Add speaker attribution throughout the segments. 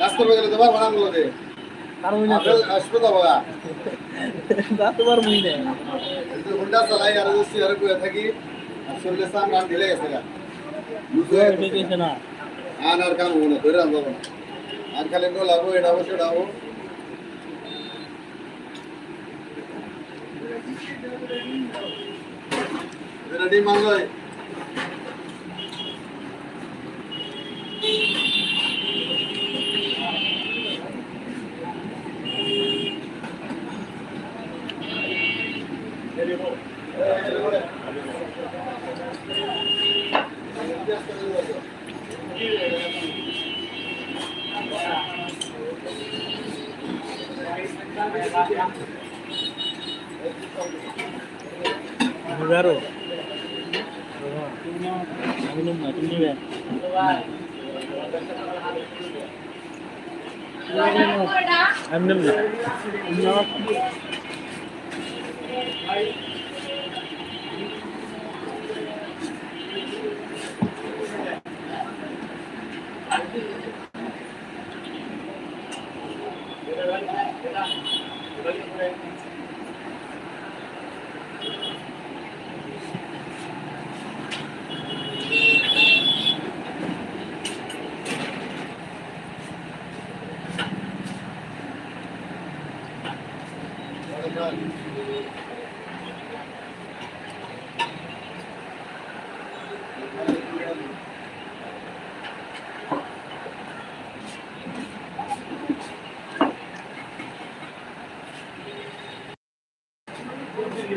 Speaker 1: কাজ করবে গেলে
Speaker 2: তোমার
Speaker 1: হুন্ডা চালাই আর কাম হব না। ধরে আনব না। আর খালি নোলাবো এটাবো সেটাবো এটা ডিম মাংসই
Speaker 2: বুঝারো আমি না তুমি নিবে আমি নেব
Speaker 1: এই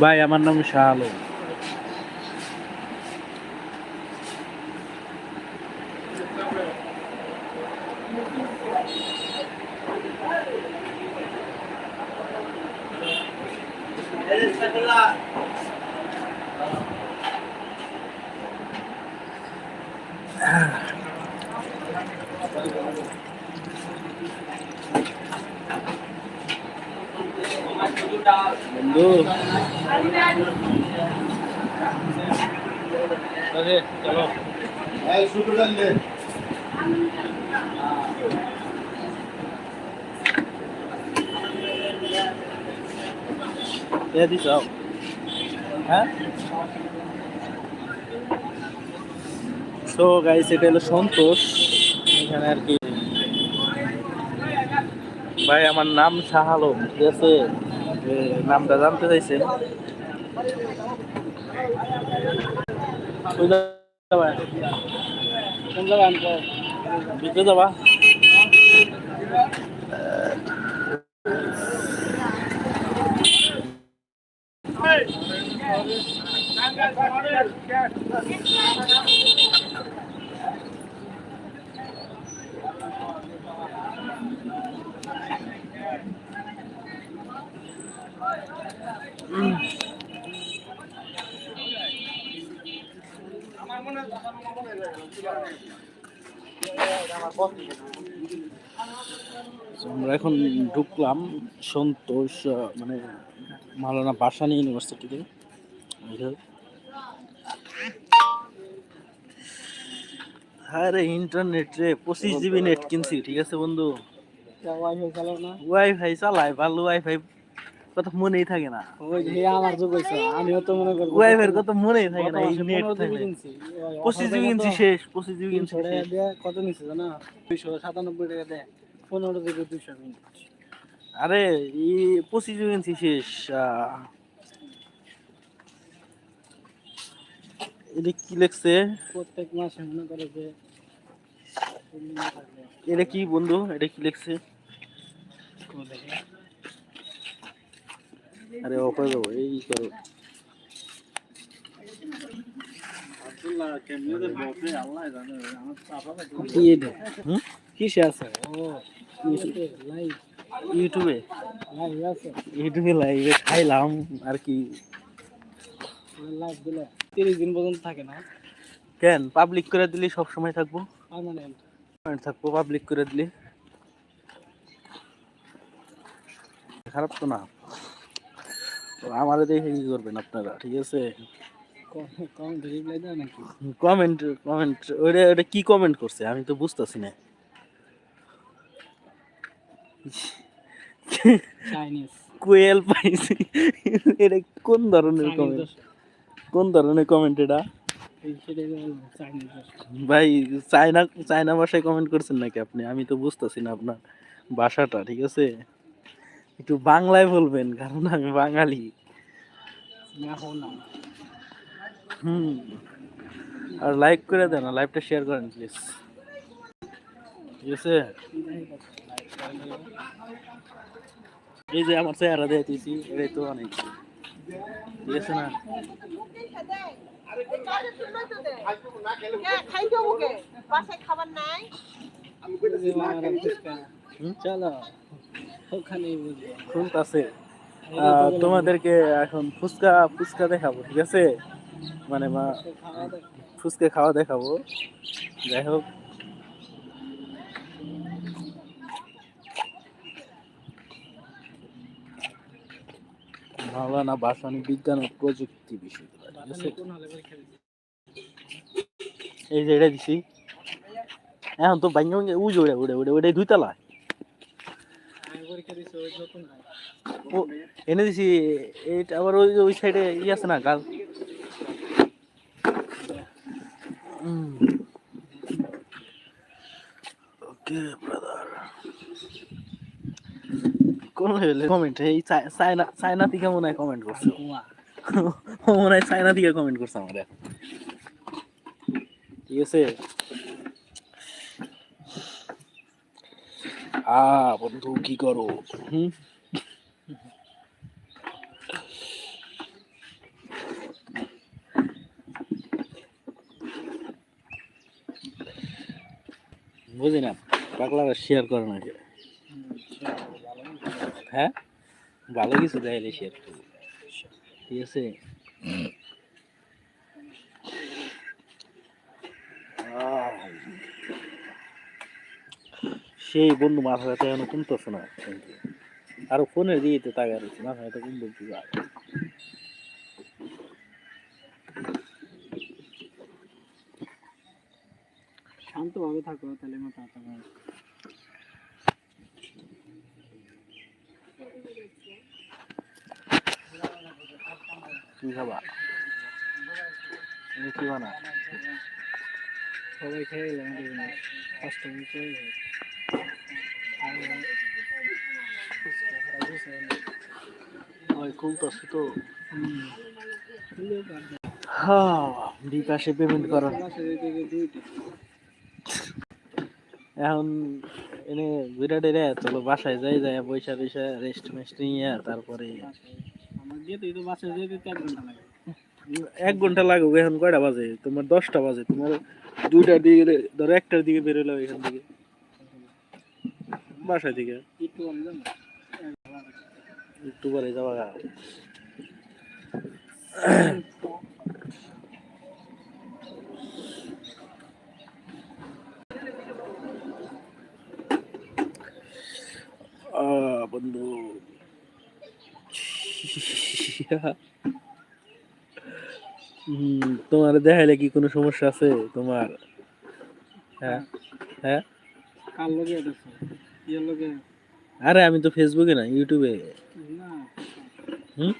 Speaker 2: ভাই আমার নাম শাহ আলম বন্ধু। চলো।
Speaker 1: শুধু
Speaker 2: হ্যাঁ? সো গাইস এটা হলো সন্তোষ। এখানে আর কি। ভাই আমার নাম শাহ আলম ঠিক আছে? নামটা জানতে চাইছেন কই যাবা? কোন জায়গা আনতে ভিতরে যাবা So, আমরা এখন ঢুকলাম সন্তোষ মানে মালানা বাসানি ইউনিভার্সিটিতে। আরে ইন্টারনেট রে পঁচিশ জিবি নেট কিনছি ঠিক আছে বন্ধু?
Speaker 3: ওয়াইফাই চালাও না।
Speaker 2: ওয়াইফাই চালাই ভালো ওয়াইফাই কথা মনেই থাকে না।
Speaker 3: ওই যে আমার যুগ হয়েছে আমিও তো মনে
Speaker 2: কথা মনেই থাকে না এই নেট পঁচিশ জিবি কিনছি শেষ পঁচিশ জিবি শেষ।
Speaker 3: কত নিচ্ছে জানো? দুইশো সাতানব্বই টাকা দেয় পনেরো থেকে দুইশো মিনিট
Speaker 2: আরে এই পঁচিশ জিবি কিনছি শেষ এটা কি লেখছে?
Speaker 3: প্রত্যেক মাসে মনে করে যে
Speaker 2: এটা কি বন্ধু? এটা কি লেখছে? আরে অপর যাব এই করো।
Speaker 3: কি এটা? কিসে আছে? ও লাইভ
Speaker 2: ইউটিউবে
Speaker 3: লাইভ আছে।
Speaker 2: ইউটিউবে লাইভে খাইলাম আর কি।
Speaker 3: লাইভ দিলে তিরিশ দিন পর্যন্ত থাকে না।
Speaker 2: কেন? পাবলিক করে দিলে সব সময় থাকব?
Speaker 3: পার্মানেন্ট
Speaker 2: থাকব পাবলিক করে দিলে। খারাপ তো না। দেখে কি করবেন আপনারা ঠিক আছে?
Speaker 3: কমেন্ট রিপ্লাই নাকি?
Speaker 2: কমেন্ট কমেন্ট ওটা ওটা কি কমেন্ট করছে? আমি তো বুঝতেছি না।
Speaker 3: চাইনিজ
Speaker 2: কোয়েল পাইছি। এটা কোন ধরনের কমেন্ট কোন ধরনের কমেন্ট এটা? ভাই চায়না চায়না ভাষায় কমেন্ট করছেন নাকি আপনি? আমি তো বুঝতেছি না আপনার ভাষাটা ঠিক আছে? একটু বাংলায় বলবেন, কারণ আমি বাঙালি। হুম। আর লাইক করে দেন লাইভটা শেয়ার করেন প্লিজ ঠিক আছে? এই যে আমার চেহারা দিয়েছি এটাই তো অনেক। ঠিক আছে না?
Speaker 4: খাবার?
Speaker 3: চলো। ওখানে বুঝব
Speaker 2: শুনতাছে। আহ, তোমাদেরকে এখন ফুচকা ফুচকা দেখাবো ঠিক আছে? মানে মা ফুচকা খাওয়া দেখাবো। যাই হোক। মাওলানা বাসানি বিজ্ঞান ও প্রযুক্তি বিশ্ববিদ্যালয় ঠিক আছে? এই যে এটা দিছি। এখন তো ভাঙ্গে উজ উড়ে উড়ে উড়ে উড়ে দুইতলা
Speaker 3: আমি পরীক্ষা দিছি ওই নতুন নাই
Speaker 2: ও এনে দিছি এইটা আবার ওই ওই সাইডে ই আছে না গাল। ওকে ব্রাদার কোন লেভেলে কমেন্ট এই চাই- চায়না চায়না থেকে মনে হয় কমেন্ট করছে। ও মনে হয় চায়না থেকে কমেন্ট করছে আমাদের। ঠিক আছে? বন্ধু, কি করো? বুঝি না, পাগলারা শেয়ার করে না। হ্যাঁ? ভালো কিছু দেয় শেয়ার করব। ঠিক আছে? সেই বন্ধু মাথা ব্যথা এখনও কমতেছে না। আরও ফোনের দিয়ে তো তাগা রয়েছে মাথা ব্যথা কম বলছি
Speaker 3: শান্তভাবে থাকো তাহলে মাথা ব্যথা।
Speaker 2: কি খাবা? তুমি কি বানা
Speaker 3: সবাই খেয়ে গেলাম কষ্ট করে
Speaker 2: হ্যাঁ বাসায় যাই যাই, পয়সা টয়সা রেস্ট মেস্ট নিয়ে তারপরে
Speaker 3: এক
Speaker 2: ঘণ্টা লাগুক, এখন কয়টা বাজে? তোমার দশটা বাজে, তোমার দুইটার দিকে ধরো একটার দিকে বেরোলো এখান থেকে। বাসা থেকে?
Speaker 3: একটু
Speaker 2: একটু বন্ধু। তোমার দেখাইলে কি কোনো সমস্যা আছে? তোমার? হ্যাঁ হ্যাঁ?
Speaker 3: লগে
Speaker 2: আরে, আমি তো ফেসবুকে না ইউটিউবে হুম।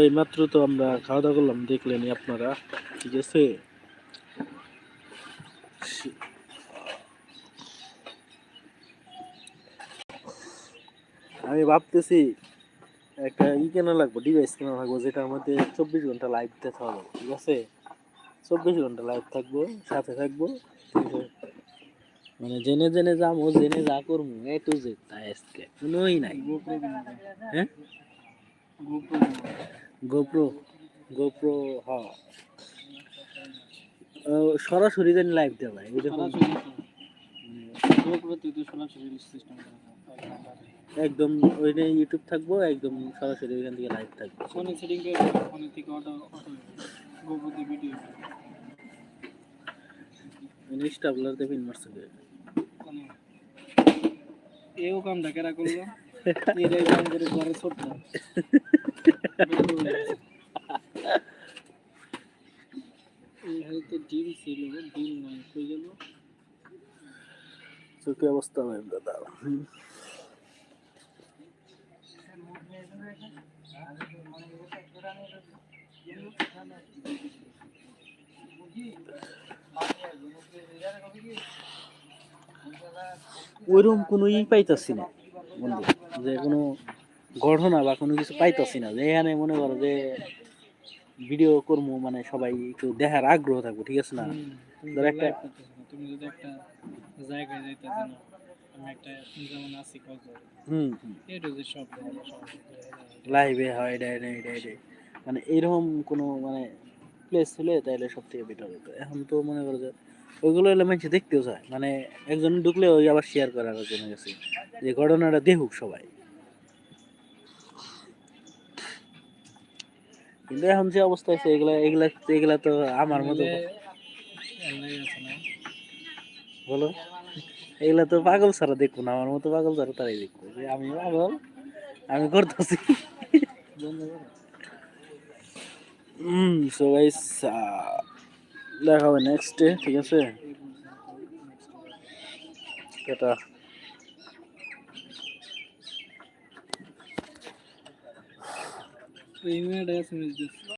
Speaker 2: এইমাত্র তো আমরা খাওয়া দাওয়া করলাম দেখলেনই আপনারা, ঠিক আছে? আমি ভাবতেছি একটা ই কেনা লাগবো ডিভাইস কেনা লাগবো যেটা আমাদের চব্বিশ ঘণ্টা লাইভ দেখা হবে ঠিক আছে? চব্বিশ ঘণ্টা লাইভ থাকব সাথে থাকব ঠিক আছে? মানে জেনে জেনে যাব জেনে যা করব এ টু জেড তাই আজকে। কোনোই নাই। হ্যাঁ?
Speaker 3: গোপ্রো
Speaker 2: গোপ্রো ও, সরাসরি জানি লাইভ দেওয়া
Speaker 3: সরাসরি সরাসরি সিস্টেম
Speaker 2: একদম ওইটা ইউটিউব থাকব একদম সরাসরি ওইখান থেকে লাইভ থাকব।
Speaker 3: ফোনে সেটিং করে ফোনে থেকে অটো অটো গোপ্রোতে ভিডিও
Speaker 2: ইনস্টাগুলোতে পিন মারছে কে?
Speaker 3: কোনে। এও কামটা কেরা করল। এরাই কাম করে ঘরে ছোট্ট। হয়তো ডিম ছিল ডিম নাই কই গেল?
Speaker 2: অবস্থা ভাই দাদা? ওইরকম কোনো ই পাইতাছি না বন্ধু। যে কোনো ঘটনা বা কোনো কিছু পাইতাছি না। যে এখানে মনে করো যে ভিডিও করব মানে সবাই একটু দেখার আগ্রহ থাকব ঠিক আছে না? ধর একটা-
Speaker 3: তুমি যদি একটা জায়গায় যাইতেছো না আমি একটা যেমন আছি কত?
Speaker 2: হুম
Speaker 3: এটা যে সব
Speaker 2: লাইভে হয় এটা এটা এটা মানে এরকম কোনো মানে প্লেস হলে তাহলে সব থেকে বেটার হতো। এখন তো মনে করো যে ওইগুলো হলে মানুষ দেখতেও চায়। মানে একজন ঢুকলে ওই আবার শেয়ার করার জন্য গেছে। যে ঘটনাটা দেখুক সবাই। কিন্তু এখন যে অবস্থা আছে এগুলা এগুলা এগুলা তো আমার মতো বলো? এগুলা তো পাগল ছাড়া দেখব না। আমার মতো পাগল ছাড়া তারাই দেখব। যে আমি পাগল আমি করতেছি। সো গাইস দেখা হবে নেক্সট ডে ঠিক আছে? এটা
Speaker 3: প্রিমিয়ার মেয়েটা মিস